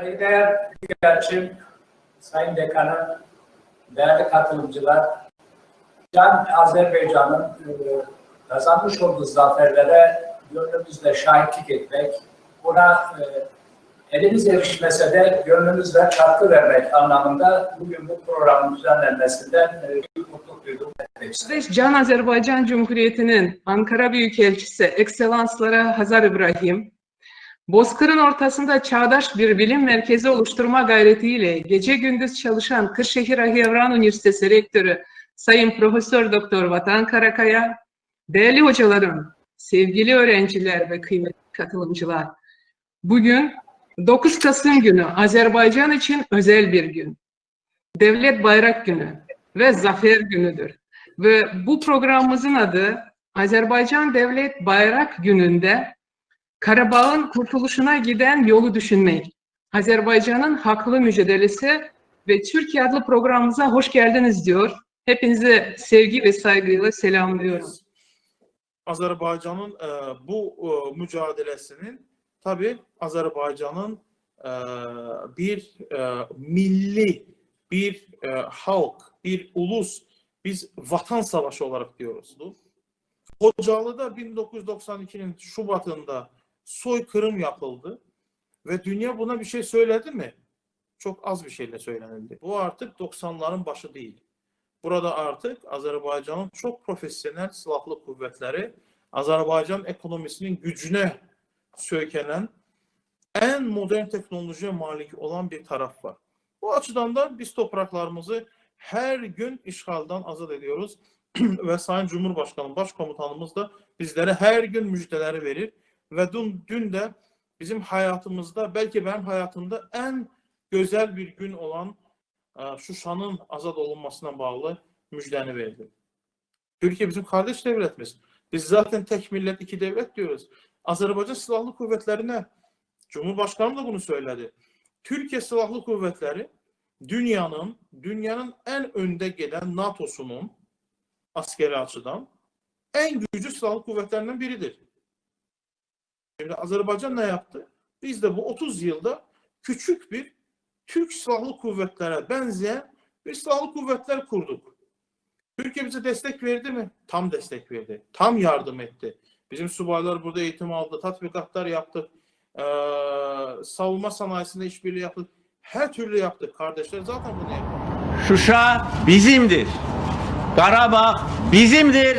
Saygıdeğer Büyükelçim, Sayın Dekanım, değerli katılımcılar, Can Azerbaycan'ın e, kazanmış olduğu zaferlere gönlümüzle şahitlik etmek, buna e, elimiz erişmese de gönlümüzle katkı vermek anlamında bugün bu programın düzenlenmesinden e, büyük mutluluk duydum. Kardeş Can Azerbaycan Cumhuriyeti'nin Ankara Büyükelçisi Ekselanslara Hazar İbrahim, Bozkır'ın ortasında çağdaş bir bilim merkezi oluşturma gayretiyle gece gündüz çalışan Kırşehir Ahiyevran Üniversitesi Rektörü Sayın Profesör Doktor Vatan Karakaya, değerli hocalarım, sevgili öğrenciler ve kıymetli katılımcılar, bugün 9 Kasım günü Azerbaycan için özel bir gün. Devlet Bayrak Günü ve Zafer Günü'dür. Ve bu programımızın adı Azerbaycan Devlet Bayrak Günü'nde Karabağ'ın kurtuluşuna giden yolu düşünmek. Azerbaycan'ın haklı mücadelesi ve Türkiye adlı programımıza hoş geldiniz diyor. Hepinize sevgi ve saygıyla selamlıyorum. Azərbaycanın e, bu e, mücadelesinin tabii Azərbaycanın e, bir e, milli, bir e, halk, bir ulus, biz vatan savaşı olarak diyoruz. Kocalı'da 1992'nin Şubat'ında soykırım yapıldı ve dünya buna bir şey söyledi mi? Çok az bir şeyle söylenildi. Bu artık 90'ların başı değil. Burada artık Azərbaycanın çok profesyonel silahlı kuvvetleri Azərbaycan ekonomisinin gücüne söykenen en modern teknolojiye malik olan bir taraf var. Bu açıdan da biz topraklarımızı her gün işgaldan azad ediyoruz ve Sayın Cumhurbaşkanı Başkomutanımız da bizlere her gün müjdeleri verir ve dün, dün de bizim hayatımızda belki benim hayatımda en güzel bir gün olan e, Şuşanın azad olunmasına bağlı müjdeni verdi. Türkiye bizim kardeş devletimiz. Biz zaten tek millet iki devlet diyoruz. Azerbaycan Silahlı Kuvvetleri'ne Cumhurbaşkanı da bunu söyledi. Türkiye Silahlı Kuvvetleri dünyanın dünyanın en önde gelen NATO'sunun askeri açıdan en güçlü silahlı kuvvetlerinden biridir. Şimdi Azerbaycan ne yaptı? Biz de bu 30 yılda küçük bir Türk Silahlı Kuvvetlere benzeyen bir silahlı kuvvetler kurduk. Türkiye bize destek verdi mi? Tam destek verdi. Tam yardım etti. Bizim subaylar burada eğitim aldı. Tatbikatlar yaptık. Ee, savunma sanayisinde işbirliği yaptık. Her türlü yaptık kardeşler. Zaten bunu yaptık. Şuşa bizimdir. Karabağ bizimdir.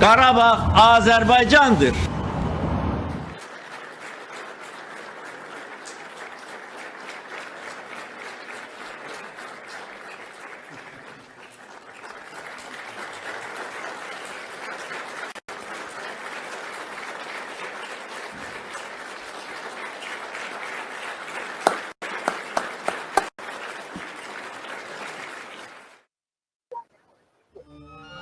Karabağ Azerbaycan'dır. Música